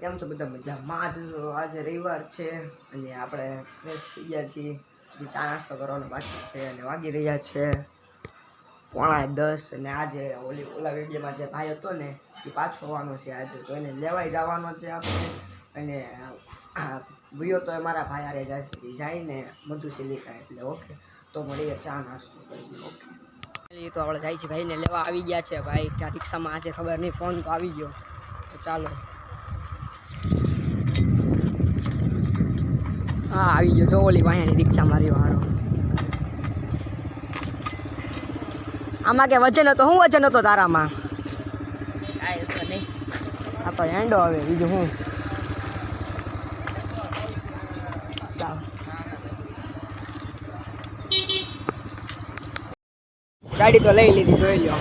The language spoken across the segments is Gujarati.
કેમ છો બધા મજામાં. આજ આજે રવિવાર છે અને આપણે ફ્રેશ થઈ ગયા છીએ. જે ચા નાસ્તો કરવાનો બાકી છે અને વાગી રહ્યા છે પોણા દસ અને આજે ઓલી ઓલા વિડીયોમાં જે ભાઈ હતો ને, એ પાછો આવવાનો છે આજે. તો એને લેવાઈ જવાનો છે આપણે. અને વિયો તો મારા ભાઈ આરે જશે એ જઈને મધુશિલિકા એટલે, ઓકે. તો મળીએ ચા નાસ્તો કરી ઓકે. એ તો આપણે જાય છે ભાઈને લેવા. આવી ગયા છે ભાઈ. ક્યાં રિક્ષામાં આજે ખબર નહીં. ફોન તો આવી ગયો. તો ચાલો. હા, આવી ગયો. જો ઓલી વાયાની રિક્ષા મારી વાળો આમાં કે વજન હતો? શું વજન હતો તારામાં? આ તો એન્ડો હવે, બીજું હું ગાડી તો લઈ લીધી, જોઈ લો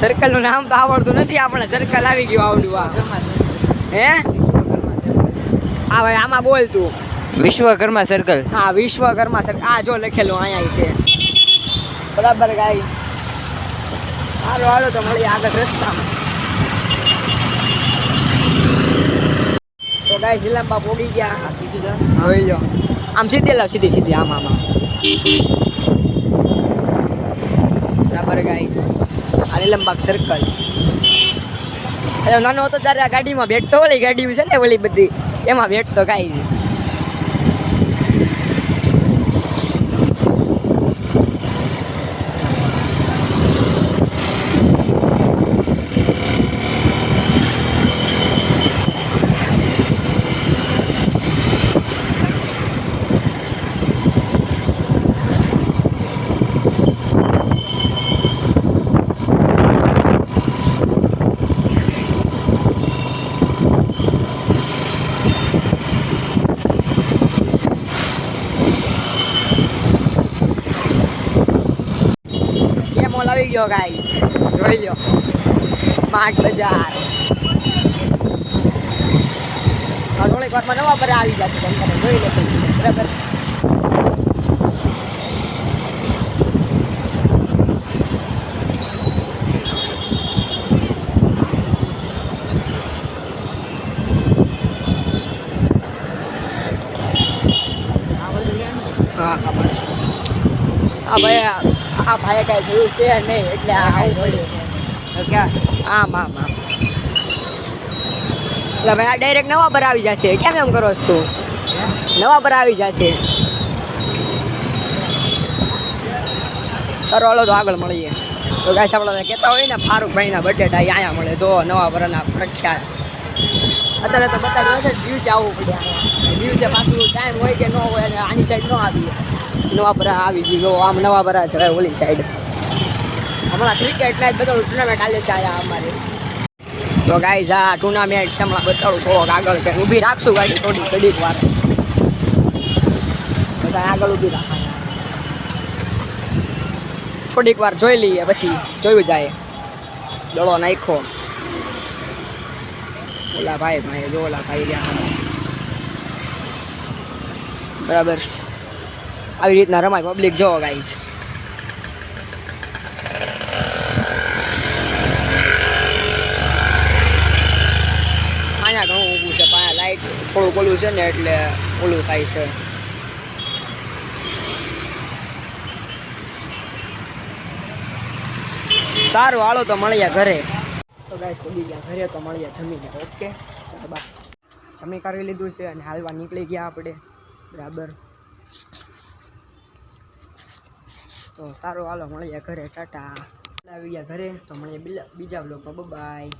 સર્કલનું નામ તો આવડતું નથી આપણે સર્કલ આવી ગયું આવડું આ. હે? હા ભાઈ આમાં બોલ તું. વિશ્વકર્મા સર્કલ હા વિશ્વકર્મા સર્કલ આ જો લખેલું અહીંયા તે. બરાબર ગાઈ. હાલો હાલો તો મળી આગળ રસ્તામાં. તો ગાય. શિલાંબા પોગી ગયા હવે જો આમ સીધી લાવ સીધી સીધી આમ આમ બરાબર ગાય આ નીલમબાગ સર્કલ નાનો હતો ત્યારે આ ગાડીમાં બેઠતો ઓલી ગાડી છે ને ઓલી બધી? એમાં બેઠતો તો એ આવી ગયો ગાઈસ જોઈ લો. સ્માર્ટ બજાર. થોડીક વારમાં નવા પર આવી જશે તમે તમે જોઈ લો બરાબર? હા. પાછું આ ભાઈ આ ભાઈ કાંઈ જોયું છે નહીં, એટલે આ આવું પડ્યું આમ આમ આમ. એટલે ભાઈ આ ડાયરેક્ટ નવા પર આવી જશે. કેમ એમ કરો છો તું? નવા પર આવી જશે. સરવાળો તો આગળ મળીએ. તો ગાય આપણે કહેતા હોય ને, ફારૂકભાઈના બટેટા અહીંયા મળે. જો નવા પરના પ્રખ્યાત અત્યારે તો બધા દિવસે દિવસે આવવું પડે દિવસે પાછું ટાઈમ હોય કે ન હોય અને આની સાઈડ ન આવીએ નવાપરા આવી ગઈ જો આમ નવાપરા છે ઓલી સાઈડ હમણાં ક્રિકેટ મેચ બધો ટુર્નામેન્ટ ચાલે છે આયા અમારે. તો ગાઈઝ આ ટુર્નામેન્ટ છે, હમણાં બતાડું થોડોક આગળ કે ઊભી રાખશું ગાડી થોડી ઘડીક વાર. બધા આગળ ઊભી રાખવાના. થોડીક વાર જોઈ લઈએ, પછી જોયું જાય. દડો નાખ્યો. ઓલા ભાઈ ભાઈ, જો ઓલા ભાઈ રહ્યા. બરાબર. આવી રીતના રમાય પબ્લિક જોવો ગાઈસ અહીંયા ઘણું ઊભું છે, પણ લાઇટ થોડુંક ઓલું છે ને, એટલે ઓલું થાય છે. સારું, હાલો તો મળીએ ઘરે. તો ગાઈસ તો ગયા ઘરે તો મળીએ જમીને. ઓકે, ચાલો બા જમી કરી લીધું છે અને હાલવા નીકળી ગયા આપણે. બરાબર. તો સારું, હાલો, મળીએ ઘરે. ટાટા. આવી ગયા ઘરે. તો મળીએ બીજા બ્લોગમાં બાય